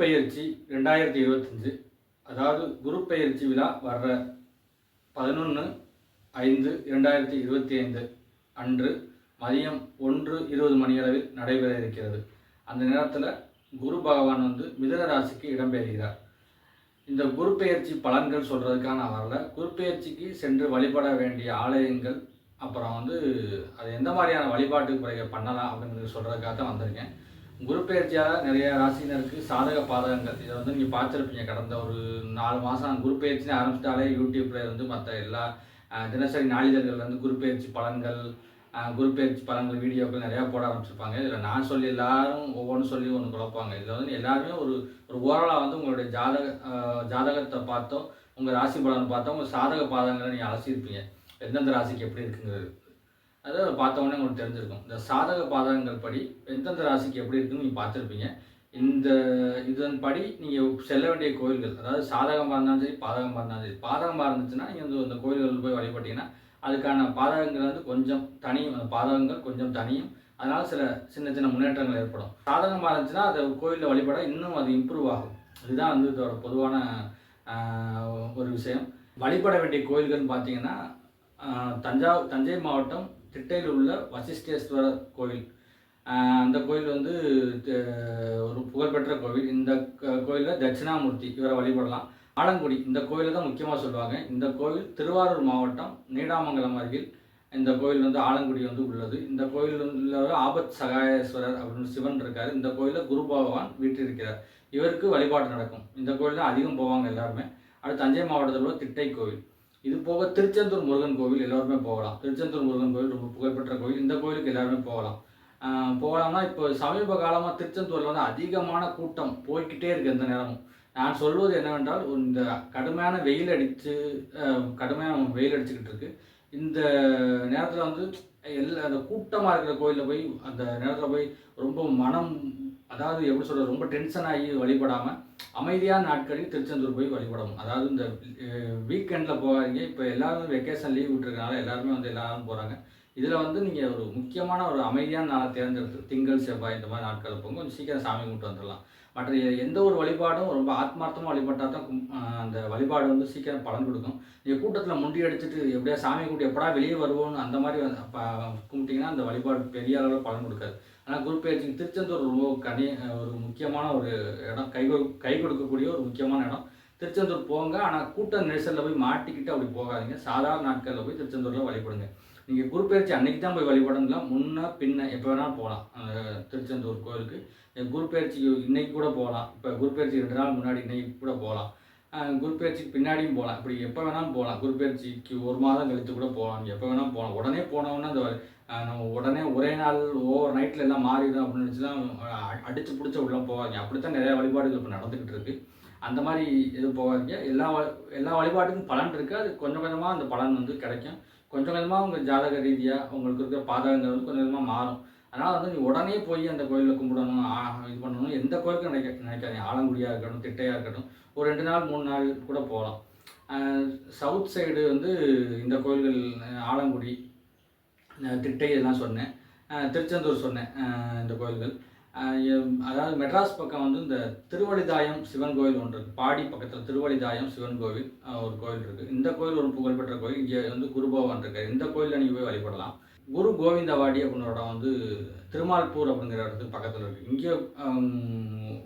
பெயர்ச்சி ரெண்டாயிரத்தி இருபத்தஞ்சு அதாவது குரு பெயர்ச்சி விழா வர்ற பதினொன்று ஐந்து இரண்டாயிரத்தி இருபத்தி ஐந்து அன்று மதியம் ஒன்று இருபது மணியளவில் நடைபெற இருக்கிறது. அந்த நேரத்தில் குரு பகவான் வந்து மிதன ராசிக்கு இடம்பெறுகிறார் இந்த குரு பெயர்ச்சி பலன்கள் சொல்கிறதுக்கான வரல. குரு பெயர்ச்சிக்கு சென்று வழிபட வேண்டிய ஆலயங்கள் அப்புறம் வந்து அது எந்த மாதிரியான வழிபாட்டு முறைகள் பண்ணலாம் அப்படிங்கிறது சொல்கிறதுக்காக தான் வந்திருக்கேன். குரு பெயர்ச்சியால் நிறைய ராசினருக்கு சாதக பாதகங்கள். இதை வந்து நீங்கள் பார்த்துருப்பீங்க. கடந்த ஒரு நாலு மாதம் குரு பெயர்ச்சின்னு ஆரம்பிச்சிட்டாலே யூடியூப்பில் இருந்து மற்ற எல்லா தினசரி நாளிதழ்கள் வந்து குரு பெயர்ச்சி பலன்கள் குரு பெயர்ச்சி பலன்கள் வீடியோக்கள் நிறையா போட ஆரம்பிச்சிருப்பாங்க. இதில் நான் சொல்லி எல்லாரும் ஒவ்வொன்றும் சொல்லி ஒன்று குழப்பாங்க. இதில் வந்து எல்லாருமே ஒரு ஒரு ஓரலாக வந்து உங்களுடைய ஜாதக ஜாதகத்தை பார்த்தோம் உங்கள் ராசி பலன் பார்த்தோம் உங்கள் சாதக பாதங்களை நீங்கள் அலசியிருப்பீங்க. எந்தெந்த ராசிக்கு எப்படி இருக்குங்கிறது. அதை பார்த்த உடனே உங்களுக்கு தெரிஞ்சிருக்கும். இந்த சாதக பாதகங்கள் படி எந்தெந்த ராசிக்கு எப்படி இருக்குன்னு நீங்கள் பார்த்துருப்பீங்க. இந்த இதன் படி நீங்கள் செல்ல வேண்டிய கோயில்கள் அதாவது சாதகமாக இருந்தாலும் சரி பாதகமாக இருந்தாலும் சரி பாதகமாக இருந்துச்சுன்னா நீங்கள் வந்து அந்த கோயில்களில் போய் வழிபட்டீங்கன்னா அதுக்கான பாதகங்கள் வந்து கொஞ்சம் தனியும் அந்த பாதகங்கள் கொஞ்சம் தனியும் அதனால் சில சின்ன சின்ன முன்னேற்றங்கள் ஏற்படும். சாதகமாக இருந்துச்சுன்னா அது கோயிலில் வழிபட இன்னும் அது இம்ப்ரூவ் ஆகும். இதுதான் வந்து இதோட பொதுவான ஒரு விஷயம். வழிபட வேண்டிய கோயில்கள்னு பார்த்தீங்கன்னா தஞ்சாவூர் தஞ்சை மாவட்டம் திட்டையில் உள்ள வசிஷ்டேஸ்வரர் கோவில் அந்த கோயில் வந்து ஒரு புகழ்பெற்ற கோவில். இந்த கோயிலில் தட்சிணாமூர்த்தி இவரை வழிபடலாம். ஆலங்குடி இந்த கோயிலை தான் முக்கியமாக சொல்லுவாங்க. இந்த கோயில் திருவாரூர் மாவட்டம் நீடாமங்கலம் அருகில் இந்த கோயில் வந்து ஆலங்குடி வந்து உள்ளது. இந்த கோயில் உள்ள ஆபத் சகாயேஸ்வரர் அப்படின்னு சிவன் இருக்கார். இந்த கோயிலில் குரு பகவான் வீற்றிருக்கிறார். இவருக்கு வழிபாடு நடக்கும். இந்த கோயில் தான் அதிகம் போவாங்க எல்லாருமே. அடுத்து தஞ்சை மாவட்டத்தில் உள்ள திட்டை கோவில். இது போக திருச்செந்தூர் முருகன் கோவில் எல்லாருமே போகலாம். திருச்செந்தூர் முருகன் கோவில் ரொம்ப புகழ்பெற்ற கோவில். இந்த கோயிலுக்கு எல்லாருமே போகலாம். போகலாம்னா இப்போ சமீப காலமாக திருச்செந்தூரில் வந்து அதிகமான கூட்டம் போய்க்கிட்டே இருக்குது எந்த நேரமும். நான் சொல்வது என்னவென்றால் இந்த கடுமையான வெயில் அடித்து கடுமையான வெயில் அடிச்சுக்கிட்டு இருக்கு. இந்த நேரத்தில் வந்து எல்லா அந்த கூட்டமாக இருக்கிற கோயிலில் போய் அந்த நேரத்தில் போய் ரொம்ப மனம் அதாவது எப்படி சொல்கிறது ரொம்ப டென்ஷன் ஆகி வழிபடாமல் அமைதியான நாட்களில் திருச்செந்தூர் போய் வழிபடணும். அதாவது இந்த வீக்கெண்டில் போகாதீங்க. இப்போ எல்லாரும் வெக்கேஷன் லீவ் விட்டுருக்கனால எல்லாருமே வந்து எல்லாரும் போகிறாங்க இதில் வந்து நீங்கள் ஒரு முக்கியமான ஒரு அமைதியான நாளை தேர்ந்தெடுத்து திங்கள் செவ்வாய் இந்த மாதிரி நாட்களில் போங்க கொஞ்சம் சீக்கிரம் சாமி கும்பிட்டு வந்துடலாம் மற்ற எந்த ஒரு வழிபாடும் ரொம்ப ஆத்மார்த்தமாக வழிபட்டால் தான் அந்த வழிபாடு வந்து சீக்கிரம் பலன் கொடுக்கும். நீங்கள் கூட்டத்தில் முண்டி அடிச்சுட்டு எப்படியா சாமி கும்பிட்டு எப்படா வெளியே வருவோம்னு அந்த மாதிரி வந்து அந்த வழிபாடு பெரிய அளவில் பலன் கொடுக்காது. ஆனால் குரு பயிற்சிக்கு திருச்செந்தூர் ரொம்ப கனி ஒரு முக்கியமான ஒரு இடம். கை கொடு- கை கொடுக்கக்கூடிய ஒரு முக்கியமான இடம். திருச்செந்தூர் போங்க. ஆனால் கூட்ட நெரிசலில் போய் மாட்டிக்கிட்டு அப்படி போகாதீங்க. சாதாரண நாட்களில் போய் திருச்செந்தூரில் வழிபடுங்க. நீங்கள் குரு பயிற்சி அன்னைக்கு தான் போய் வழிபடணுங்களா முன்ன பின்ன எப்போ வேணாலும் போகலாம் அந்த திருச்செந்தூர் கோயிலுக்கு. குரு பயிற்சிக்கு இன்னைக்கு கூட போகலாம் இப்போ குரு பயிற்சி ரெண்டு நாள் முன்னாடி இன்னைக்கு கூட போகலாம் குரு பயிற்சிக்கு பின்னாடியும் போகலாம் இப்படி எப்போ வேணாலும் போகலாம் குரு பயிற்சிக்கு ஒரு மாதம் கழித்து கூட போகலாம் எப்போ வேணாலும் போகலாம் உடனே போனோம்னா அந்த நம்ம உடனே ஒரே நாள் ஓவர் நைட்டில் எல்லாம் மாறிடும் அப்படின்னு நினச்சி தான் அடித்து பிடிச்ச உள்ளே போவாங்க அப்படித்தான் நிறைய வழிபாடுகள் இப்போ நடந்துக்கிட்டு இருக்கு. அந்த மாதிரி எதுவும் போகாதீங்க. எல்லா வ- எல்லா வழிபாட்டுக்கும் பலன் இருக்குது அது கொஞ்சம் கொஞ்சமாக அந்த பலன் வந்து கிடைக்கும். கொஞ்சம் கொஞ்சமாக உங்கள் ஜாதக ரீதியாக உங்களுக்கு இருக்கிற பாதகங்கள் வந்து கொஞ்சம் கொஞ்சமாக மாறும். அதனால் வந்து நீ உடனே போய் அந்த கோயிலில் கும்பிடணும் இது பண்ணணும். எந்த கோயிலுக்கும் நினைக்க நினைக்காதீங்க. ஆலங்குடியாக இருக்கட்டும் திட்டையாக இருக்கட்டும். ஒரு ரெண்டு நாள் மூணு நாள் கூட போகலாம். சவுத் சைடு வந்து இந்த கோயில்கள் ஆலங்குடி திட்டை இதெல்லாம் சொன்னேன். திருச்செந்தூர் சொன்னேன் இந்த கோயில்கள். அதாவது மெட்ராஸ் பக்கம் வந்து இந்த திருவழிதாயம் சிவன் கோயில் ஒன்று இருக்குது பாடி பக்கத்தில் திருவழிதாயம் சிவன் கோவில் ஒரு கோயில் இருக்குது இந்த கோயில் ஒரு புகழ்பெற்ற கோயில். இங்கே வந்து குருபவன் இருக்கார். இந்த கோயிலில் நீங்கள் போய் வழிபடலாம். குரு கோவிந்தவாடி அப்படின்ற இடம் வந்து திருமால்பூர் அப்படிங்கிற இடத்துக்கு பக்கத்தில் இருக்குது இங்கே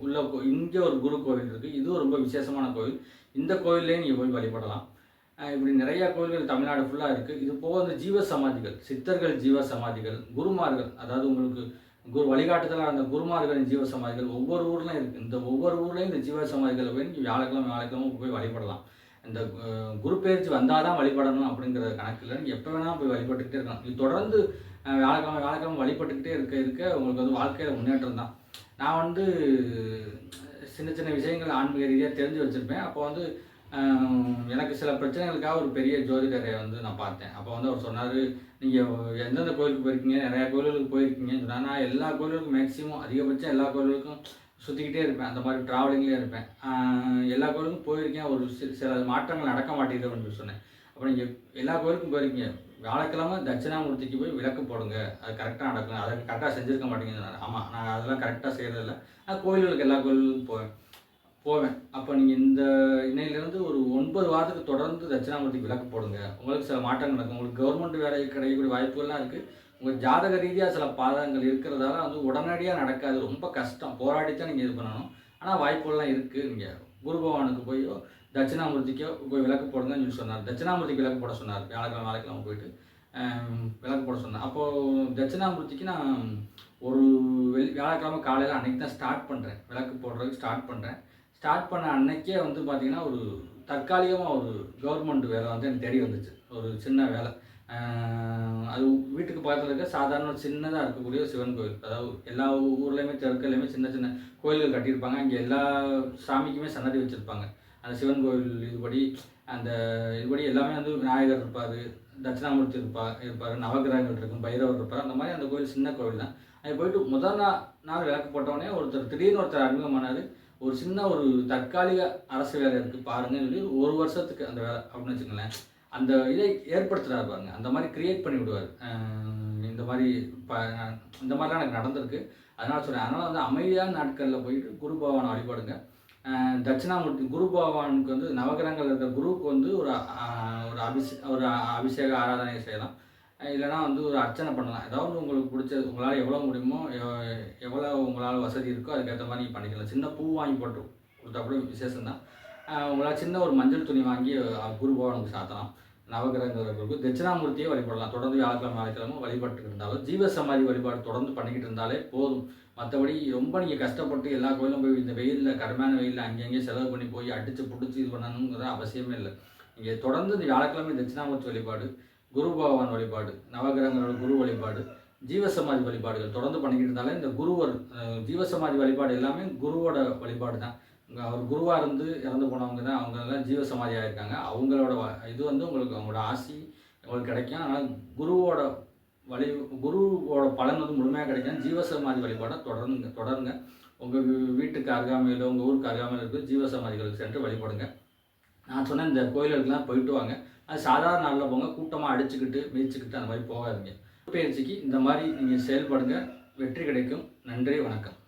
உள்ள கோ- இங்கே ஒரு குரு கோவில் இருக்குது இதுவும் ரொம்ப விசேஷமான கோயில் இந்த கோயிலே நீங்கள் போய் வழிபடலாம். இப்படி நிறைய கோயில்கள் தமிழ்நாடு ஃபுல்லாக இருக்குது இது போக இந்த ஜீவ சமாதிகள் சித்தர்கள் ஜீவ சமாதிகள் குருமார்கள் அதாவது உங்களுக்கு குரு வழிகாட்டுதலாக அந்த குருமார்களின் ஜீவ சமாதிகள் ஒவ்வொரு ஊர்லையும் இருக்குது இந்த ஒவ்வொரு ஊர்லேயும் இந்த ஜீவ சமாதிகளை போய் நீங்கள் வியாழக்கிழமை வியாழக்கிழமை போய் வழிபடலாம். இந்த குரு பயிற்சி வந்தால் தான் வழிபடணும் அப்படிங்கிற கணக்கில் நீங்கள் எப்போ வேணால் போய் வழிபட்டுக்கிட்டே இருக்கலாம். இது தொடர்ந்து வியாழக்கிழமை வியாழக்கிழமை வழிபட்டுக்கிட்டே இருக்க இருக்க உங்களுக்கு வந்து வாழ்க்கையில் முன்னேற்றம் தான். நான் வந்து சின்ன சின்ன விஷயங்கள் ஆன்மீக ரீதியாக தெரிஞ்சு வச்சுருப்பேன். அப்போ வந்து எனக்கு சில பிரச்சனைகளுக்காக ஒரு பெரிய ஜோதிடரை வந்து நான் பார்த்தேன். அப்போ வந்து அவர் சொன்னார் நீங்கள் எந்தெந்த கோயிலுக்கு போயிருக்கீங்க? நிறையா கோயில்களுக்கு போயிருக்கீங்கன்னு சொன்னால் நான் எல்லா கோயிலுக்கும் மேக்ஸிமம் அதிகபட்சம் எல்லா கோயிலுக்கும் சுற்றிக்கிட்டே இருப்பேன். அந்த மாதிரி ட்ராவலிங்லேயே இருப்பேன். எல்லா கோயிலுக்கும் போயிருக்கேன். ஒரு சி- சில மாற்றங்கள் நடக்க மாட்டேங்குது அப்படின்னு சொன்னேன். அப்புறம் நீங்கள் எல்லா கோயிலுக்கும் போயிருக்கீங்க. வியாழக்கிழமை தட்சிணாமூர்த்திக்கு போய் விளக்கு போடுங்க. அது கரெக்டாக நடக்கும். அதை கரெக்டாக செஞ்சுருக்க மாட்டேங்குது ஆமாம் நான் அதெல்லாம் கரெக்டாக செய்கிறதில்ல நான் கோயில்களுக்கு எல்லா கோயிலுக்கும் போவேன். போவேன். அப்போ நீங்கள் இந்த இன்னையிலேருந்து ஒரு ஒன்பது வாரத்துக்கு தொடர்ந்து தட்சிணாமூர்த்திக்கு விளக்கு போடுங்க. உங்களுக்கு சில மாற்றங்கள் நடக்கும். உங்களுக்கு கவர்மெண்ட் வேலை கிடைக்கக்கூடிய வாய்ப்புகள்லாம் இருக்குது உங்கள் ஜாதக ரீதியாக சில பாதகங்கள் இருக்கிறதால வந்து உடனடியாக நடக்காது. ரொம்ப கஷ்டம். போராடி தான் நீங்கள் இது பண்ணணும். ஆனால் வாய்ப்புகள்லாம் இருக்குது நீங்கள் குரு பகவானுக்கு போயோ தட்சிணாமூர்த்திக்கோ போய் விளக்கு போடுங்கன்னு சொல்லி சொன்னார். தட்சிணாமூர்த்திக்கு விளக்கு போட சொன்னார். வியாழக்கிழமை வியாழக்கிழமை போயிட்டு விளக்கு போட சொன்னேன் அப்போது தட்சிணாமூர்த்திக்கு நான் ஒரு வெள்ளி வியாழக்கிழமை காலையில் அன்னைக்கு தான் ஸ்டார்ட் பண்ணுறேன் விளக்கு போடுறதுக்கு ஸ்டார்ட் பண்ணுறேன் ஸ்டார்ட் பண்ண அன்னைக்கே வந்து பார்த்திங்கன்னா ஒரு தற்காலிகமாக ஒரு கவர்மெண்ட் வேலை வந்து எனக்கு தேடி வந்துச்சு. ஒரு சின்ன வேலை. அது வீட்டுக்கு பக்கத்தில் இருக்க சாதாரண சின்னதாக இருக்கக்கூடிய சிவன் கோயில். அதாவது எல்லா ஊர்லேயுமே தெருக்கள்லையுமே சின்ன சின்ன கோயில்கள் கட்டியிருப்பாங்க. அங்கே எல்லா சாமிக்குமே சன்னதி வச்சுருப்பாங்க. அந்த சிவன் கோயில் இதுபடி அந்த இதுபடி எல்லாமே வந்து விநாயகர் இருப்பார் தட்சிணாமூர்த்தி இருப்பா இருப்பார் நவகிரகங்கள் இருக்கும் பைரவர் இருப்பார். அந்த மாதிரி அந்த கோயில் சின்ன கோயில் தான். அது போயிட்டு முதல் நாள் நாள் விளக்கு போட்டோடனே ஒருத்தர் திடீர்னு ஒருத்தர் அறிமுகமானார். ஒரு சின்ன ஒரு தற்காலிக அரசு வேலை இருக்குது பாருங்கன்னு சொல்லி ஒரு வருஷத்துக்கு அந்த வேலை அப்படின்னு வச்சுக்கோங்களேன். அந்த இதை ஏற்படுத்துகிறாரு பாருங்க. அந்த மாதிரி கிரியேட் பண்ணி விடுவார். இந்த மாதிரி இப்போ இந்த மாதிரிலாம் எனக்கு நடந்திருக்கு. அதனால சொல்கிறேன் அதனால் வந்து அமைதியான நாட்களில் போயிட்டு குரு பகவானை வழிபாடுங்க. தட்சிணாமூர்த்தி குரு பகவானுக்கு வந்து நவகிரகங்கள் இருக்கிற குருவுக்கு வந்து ஒரு ஒரு அபிஷே ஒரு அபிஷேக ஆராதனை செய்யலாம். இல்லைனா இல்லைன்னா வந்து ஒரு அர்ச்சனை பண்ணலாம். ஏதாவது உங்களுக்கு பிடிச்சது உங்களால் எவ்வளோ முடியுமோ எவ்வளோ உங்களால் வசதி இருக்கோ அதுக்கேற்ற மாதிரி நீங்கள் பண்ணிக்கலாம். சின்ன பூ வாங்கி போட்டு கொடுத்தா கூட விசேஷம் தான் உங்களால் சின்ன ஒரு மஞ்சள் துணி வாங்கி குருபவனுக்கு சாத்தலாம். நவகிரகங்களுக்கு தட்சிணாமூர்த்தியை வழிபடலாம். தொடர்ந்து வியாழக்கிழமை வியாழக்கிழமை வழிபட்டு இருந்தாலும் ஜீவசமாதி வழிபாடு தொடர்ந்து பண்ணிக்கிட்டு இருந்தாலே போதும். மற்றபடி ரொம்ப நீங்கள் கஷ்டப்பட்டு எல்லா கோயிலும் போய் இந்த வெயிலில் கடுமையான வெயிலில் அங்கங்கே செலவு பண்ணி போய் அடித்து பிடிச்சி இது பண்ணணுங்கிற அவசியமே இல்லை. நீங்கள் தொடர்ந்து இந்த வியாழக்கிழமை தட்சிணாமூர்த்தி வழிபாடு குரு பகவான் வழிபாடு நவகிரகங்களோட குரு வழிபாடு ஜீவசமாதி வழிபாடுகள் தொடர்ந்து பண்ணிக்கிட்டு இருந்தாலே இந்த குருவர் அஹ், ஜீவசமாதி வழிபாடு எல்லாமே குருவோட வழிபாடு தான். அவர் குருவாக இருந்து இறந்து போனவங்க தான் அவங்க எல்லாம் ஜீவசமாதி ஆகியிருக்காங்க அவங்களோட வ- இது வந்து உங்களுக்கு அவங்களோட ஆசி உங்களுக்கு கிடைக்கும். ஆனால் குருவோட வழி குருவோட பலன் வந்து முழுமையாக கிடைக்கும். ஜீவசமாதி வழிபாடை தொடருங்க தொடருங்க. உங்கள் வீட்டுக்கு அருகாமையில் உங்கள் ஊருக்கு அருகாமையில் இருக்கிற ஜீவசமாதிகளுக்கு சென்று வழிபடுங்க. நான் சொன்ன இந்த கோயில்களுக்குலாம் போயிட்டு வாங்க. அது சாதாரண நாளில் போங்க கூட்டமாக அடிச்சுக்கிட்டு மிதிச்சுக்கிட்டு அந்த மாதிரி போகாதீங்க. பயிற்சிக்கு இந்த மாதிரி நீங்கள் செயல்படுங்க. வெற்றி கிடைக்கும். நன்றி வணக்கம்.